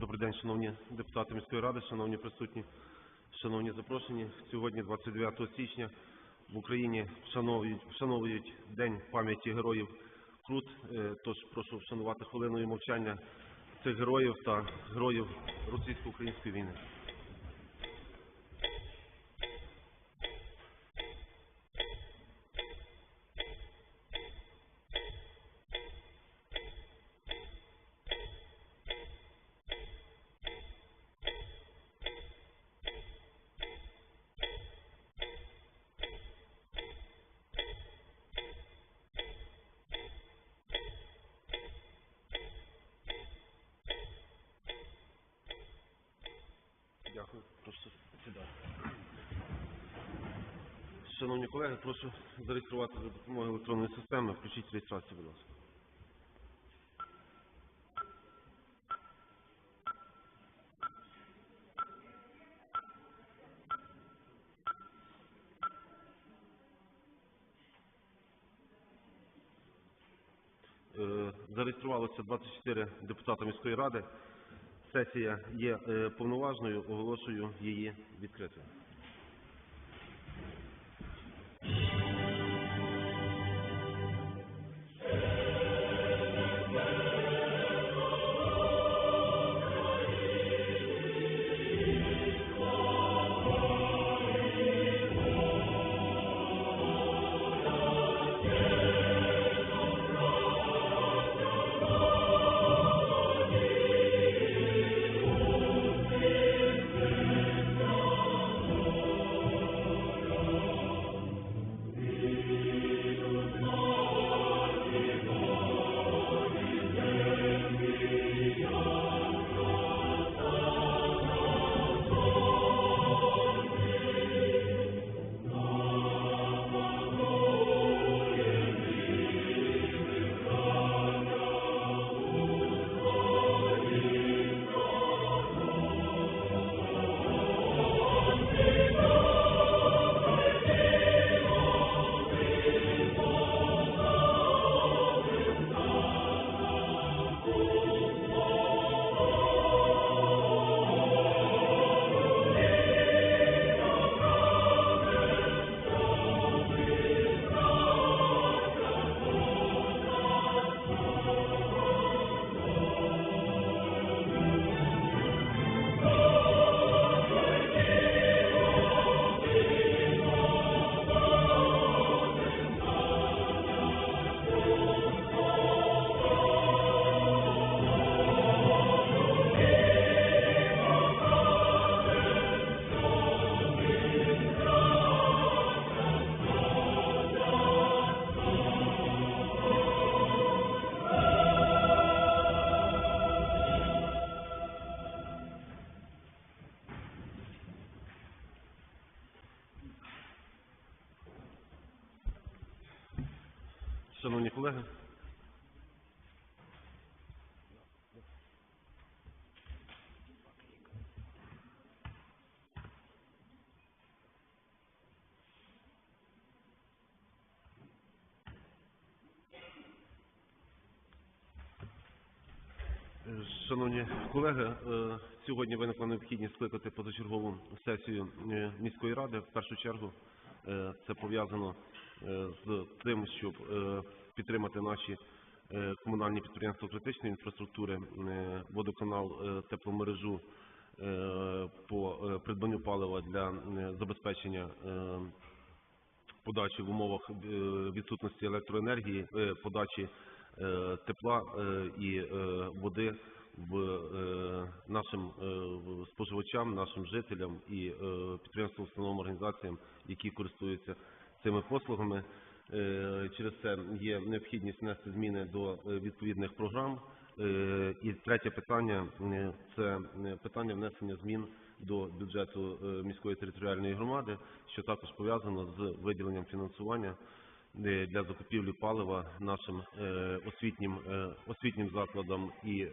Добрий день, шановні депутати міської ради, шановні присутні, шановні запрошені. Сьогодні, 29 січня, в Україні вшановують, вшановують День пам'яті героїв Крут. Е, Тож прошу вшанувати хвилиною мовчання цих героїв та героїв російсько-української війни. Дякую. Прошу сідати. Шановні колеги, прошу зареєструвати за допомогою електронної системи. Включіть реєстрацію, будь ласка. Е, Зареєструвалося 24 депутата міської ради. Сесія є е, повноважною, оголошую її відкритою. Шановні колеги, Шановні колеги, е, сьогодні виникла необхідність скликати позачергову сесію е, міської ради. В першу чергу е, це пов'язано з тим, щоб е, підтримати наші е, комунальні підприємства критичної інфраструктури, е, водоканал, е, тепломережу е, по е, придбанню палива для е, забезпечення е, подачі в умовах е, відсутності електроенергії, е, подачі е, тепла е, і е, води в е, нашим е, споживачам, нашим жителям і е, підприємствам, установам, організаціям, які користуються цими послугами. Е, Через це є необхідність внести зміни до е, відповідних програм. Е, І третє питання це питання внесення змін до бюджету міської територіальної громади, що також пов'язано з виділенням фінансування для закупівлі палива нашим освітнім освітнім закладам і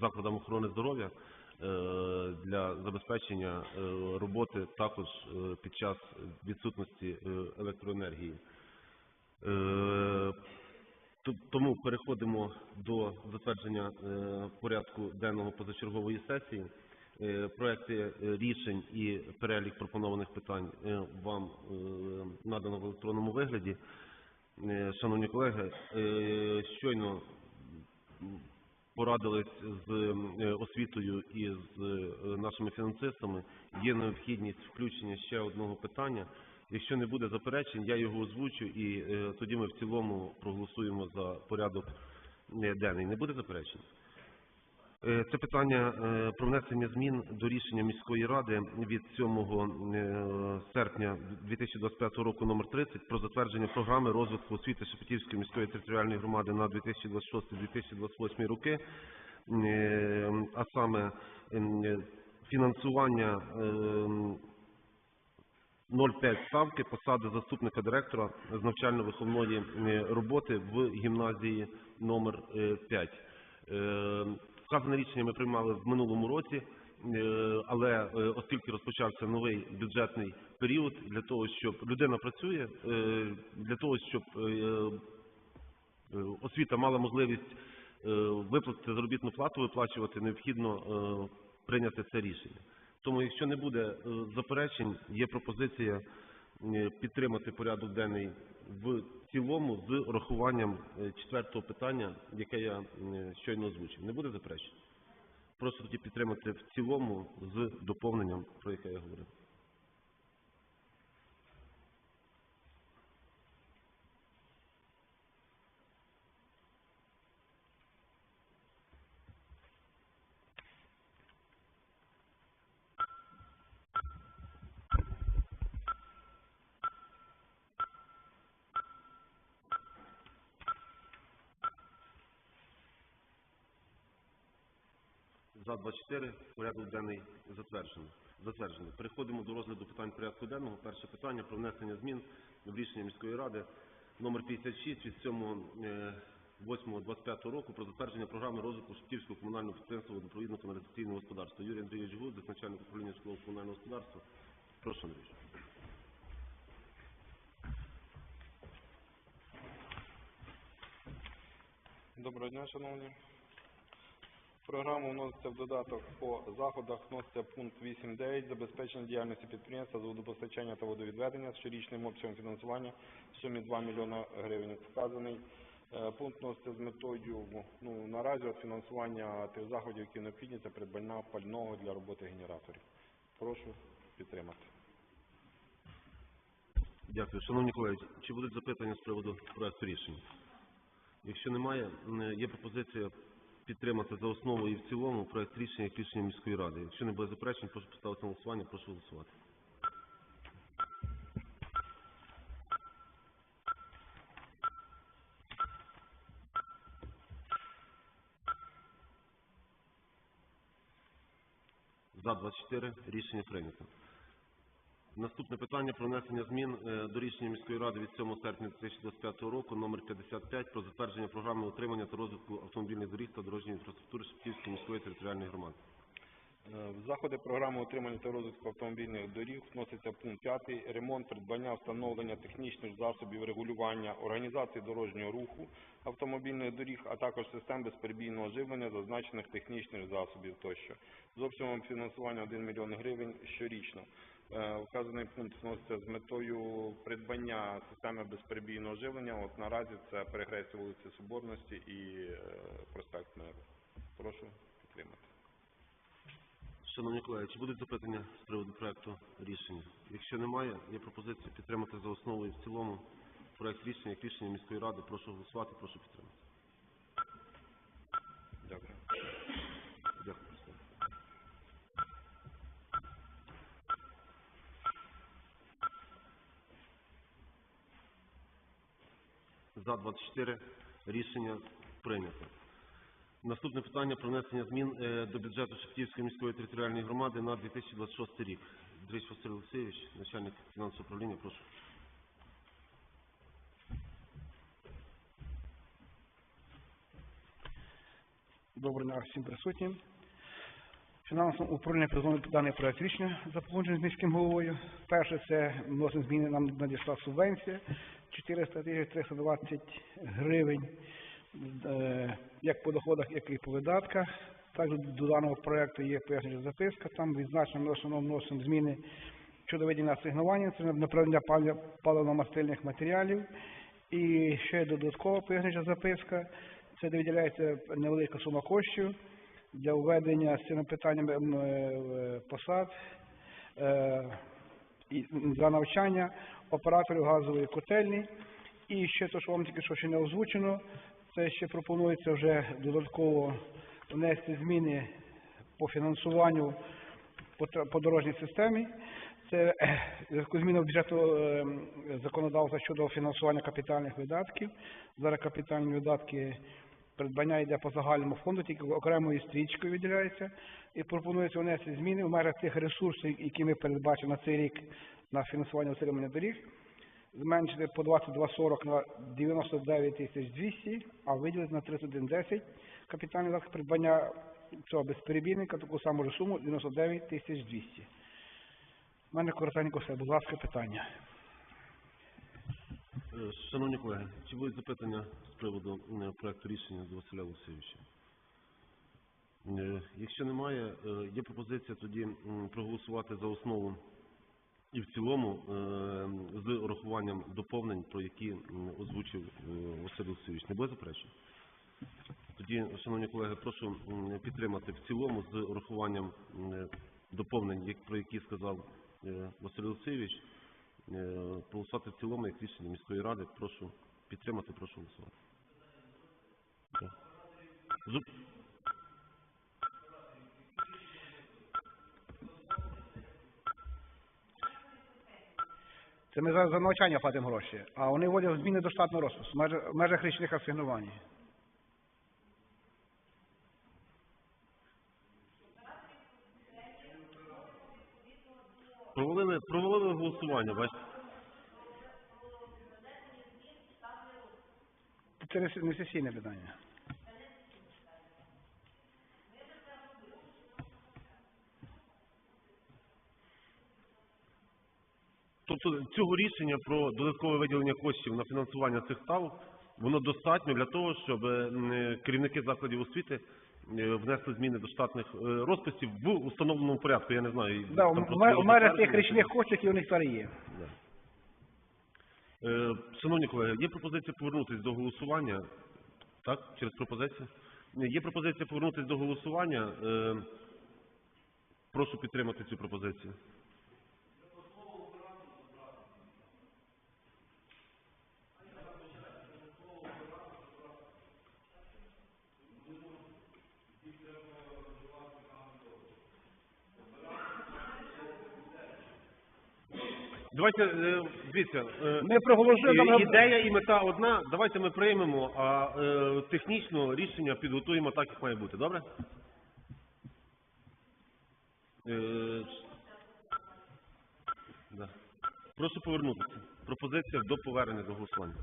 закладам охорони здоров'я для забезпечення е, роботи також е, під час відсутності е, електроенергії. Е, Тому переходимо до затвердження е, порядку денного позачергової сесії. Е, Проекти е, рішень і перелік пропонованих питань е, вам е, надано в електронному вигляді. Е, Шановні колеги, е, щойно порадились з е, освітою і з е, нашими фінансистами. Є необхідність включення ще одного питання. Якщо не буде заперечень, я його озвучу і е, тоді ми в цілому проголосуємо за порядок денний. Не буде заперечень? Е, Це питання е, про внесення змін до рішення міської ради від 7 е, серпня 2025 року номер 30 про затвердження програми розвитку освіти Шепетівської міської територіальної громади на 2026-2028 роки, а саме фінансування е, 0,5 ставки посади заступника директора з навчально-виховної роботи в гімназії номер 5. Вказане рішення ми приймали в минулому році, е, але е, оскільки розпочався новий бюджетний період, для того, щоб людина працює, е, для того, щоб освіта мала можливість виплатити заробітну плату, виплачувати, необхідно прийняти це рішення. Тому, якщо не буде заперечень, є пропозиція підтримати порядок денний в цілому з урахуванням е, четвертого питання, яке я щойно озвучив. Не буде заперечень? Просто тоді підтримати в цілому з доповненням, про яке я говорив. За 24 порядок денний затверджено. Затверджено. Переходимо до розгляду питань порядку денного. Перше питання про внесення змін в рішення міської ради номер 56 від 7 е, 8.25 року про затвердження програми розвитку Шептівського комунального підприємства водопровідно каналізаційного господарства. Юрій Андрійович Гуз, начальник управління житлового комунального господарства. Прошу, Андрійович. Доброго дня, шановні. В програму вноситься в додаток по заходах вноситься пункт 8.9 забезпечення діяльності підприємства з водопостачання та водовідведення з щорічним обсягом фінансування в сумі 2 мільйона гривень. Вказаний е, пункт вноситься з метою ну, наразі от фінансування тих заходів, які необхідні, це придбання пального для роботи генераторів. Прошу підтримати. Дякую. Шановні колеги, чи будуть запитання з приводу проекту рішення? Якщо немає, є пропозиція підтримати за основу і в цілому проект рішення як рішення міської ради. Якщо не буде заперечень, прошу поставити на голосування, прошу голосувати. За 24 рішення прийнято. Наступне питання про внесення змін е, до рішення міської ради від 7 серпня 2025 року номер 55 про затвердження програми утримання та розвитку автомобільних доріг та дорожньої інфраструктури Шептівської міської територіальної громади. Е, В заходи програми утримання та розвитку автомобільних доріг вноситься пункт 5 ремонт, придбання, встановлення технічних засобів регулювання, організації дорожнього руху автомобільних доріг, а також систем безперебійного живлення зазначених технічних засобів тощо. З обсягом фінансування 1 мільйон гривень щорічно. Е, Вказаний пункт вноситься з метою придбання системи безперебійного живлення. От наразі це перехрестя вулиці Соборності і е, проспект Миру. Прошу підтримати. Шановні колеги, чи будуть запитання з приводу проекту рішення? Якщо немає, є пропозиція підтримати за основу і в цілому проект рішення як рішення міської ради. Прошу голосувати, прошу підтримати. Дякую. Дякую. Руслан. За 24 рішення прийнято. Наступне питання про внесення змін е, до бюджету Шептівської міської територіальної громади на 2026 рік. Андрій Василь Олексійович, начальник фінансового управління, прошу. Доброго дня всім присутнім. Фінансове управління презентує даний проект рішення за погодженням з міським головою. Перше, це вносимо зміни нам надійшла субвенція 400 тисяч 320 гривень е, як по доходах, як і по видатках. Також до даного проекту є пояснююча записка, там відзначено ми в вносимо зміни щодо виділення асигнування, це направлення паливно-мастильних матеріалів. І ще додаткова пояснююча записка, це де виділяється невелика сума коштів для введення з цими питаннями е, посад е, за навчання операторів газової котельні. І ще те, що вам тільки що ще не озвучено, це ще пропонується вже додатково внести зміни по фінансуванню по, дорожній системі. Це е, в зв'язку з зміною бюджету е, законодавства щодо фінансування капітальних видатків. Зараз капітальні видатки придбання йде по загальному фонду, тільки окремою стрічкою виділяється. І пропонується внести зміни в межах тих ресурсів, які ми передбачили на цей рік на фінансування утримання доріг, зменшити по 2240 на 99 тисяч 200, а виділити на 3110 капітальний видатки придбання цього безперебійника таку саму ж суму 99 тисяч 200. У мене коротенько все, будь ласка, питання. Е, Шановні колеги, чи будуть запитання з приводу е, проекту рішення до Василя Олексійовича? Е, Якщо немає, є пропозиція тоді проголосувати за основу і в цілому е, з урахуванням доповнень, про які озвучив е, Василь Олексійович. Не буде заперечень? Тоді, шановні колеги, прошу підтримати в цілому з урахуванням доповнень, про які сказав е, Василь Олексійович. Е, Голосувати в цілому як рішення міської ради. Прошу підтримати, прошу голосувати. Це ми за, за навчання платимо гроші, а вони вводять зміни до штатного розпису в межах, в межах річних асигнувань. Провалили, провалили голосування, бачите? Це не сесійне питання. Тобто цього рішення про додаткове виділення коштів на фінансування цих ставок, воно достатньо для того, щоб е, керівники закладів освіти е, внесли зміни до штатних е, розписів в установленому порядку. Я не знаю. Да, там в просто ме- є в межах тих річних коштів, які у них зараз є. Да. Е, Шановні колеги, є пропозиція повернутися до голосування. Так, через пропозицію? Є пропозиція повернутися до голосування. Е, Прошу підтримати цю пропозицію. Давайте, е, дивіться, е, Ми проголосуємо. І- Ідея і мета одна. Давайте ми приймемо, а е, технічно рішення підготуємо так, як має бути. Добре? Е, да. Прошу повернутися. Пропозиція до повернення до голосування.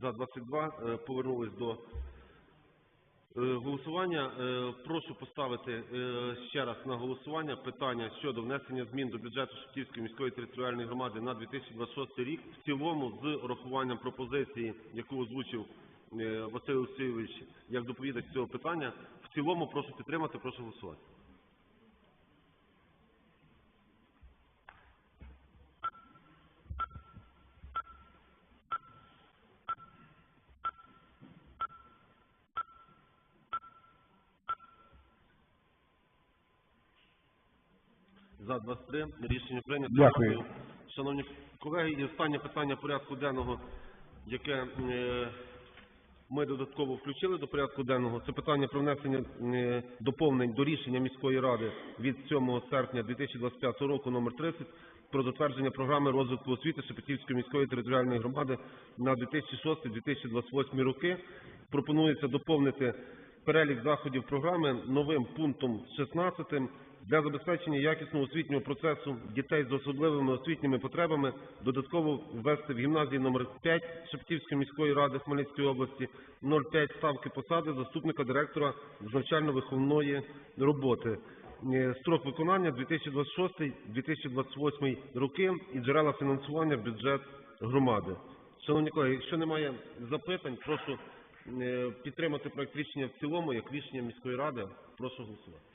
За 22 е, повернулись до Е, Голосування. Е, Прошу поставити е, ще раз на голосування питання щодо внесення змін до бюджету Шептівської міської територіальної громади на 2026 рік в цілому з урахуванням пропозиції, яку озвучив е, Василь Олексійович як доповідач цього питання. В цілому прошу підтримати, прошу голосувати. За 23 рішення прийнято. Дякую. Шановні колеги, і останнє питання порядку денного, яке е, ми додатково включили до порядку денного, це питання про внесення е, доповнень до рішення міської ради від 7 серпня 2025 року номер 30 про затвердження програми розвитку освіти Шепетівської міської територіальної громади на 2006-2028 роки. Пропонується доповнити перелік заходів програми новим пунктом 16 для забезпечення якісного освітнього процесу дітей з особливими освітніми потребами додатково ввести в гімназії номер 5 Шептівської міської ради Хмельницької області 0,5 ставки посади заступника директора з навчально-виховної роботи. е, строк виконання 2026-2028 роки і джерела фінансування в бюджет громади. Шановні колеги, якщо немає запитань, прошу е, підтримати проект рішення в цілому як рішення міської ради. Прошу голосувати.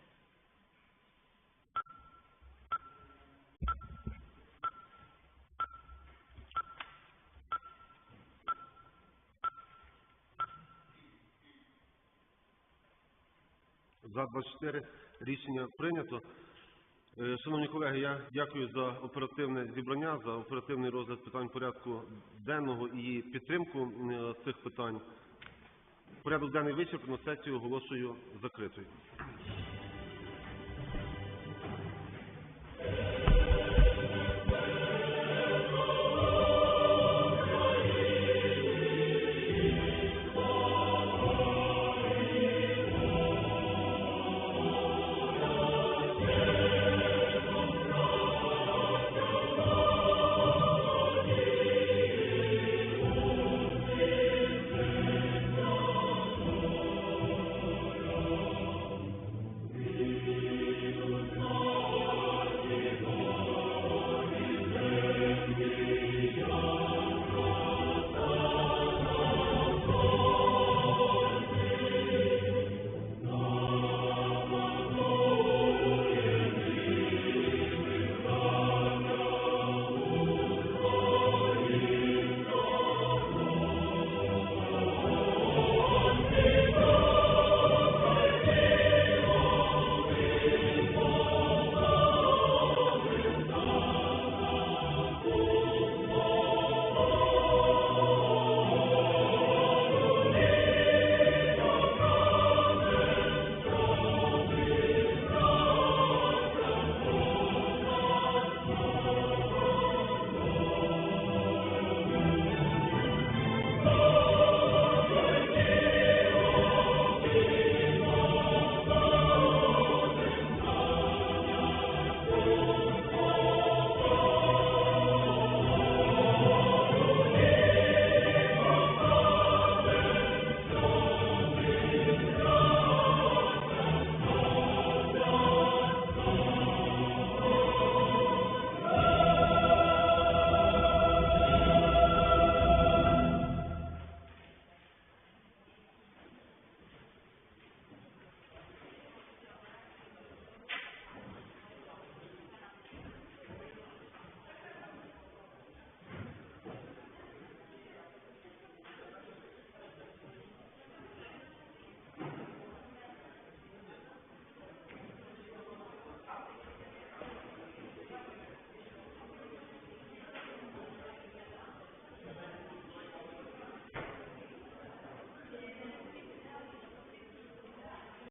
За 24 рішення прийнято. Е, Шановні колеги, я дякую за оперативне зібрання, за оперативний розгляд питань порядку денного і підтримку е, цих питань. Порядок денний вичерпано, сесію оголошую закритою.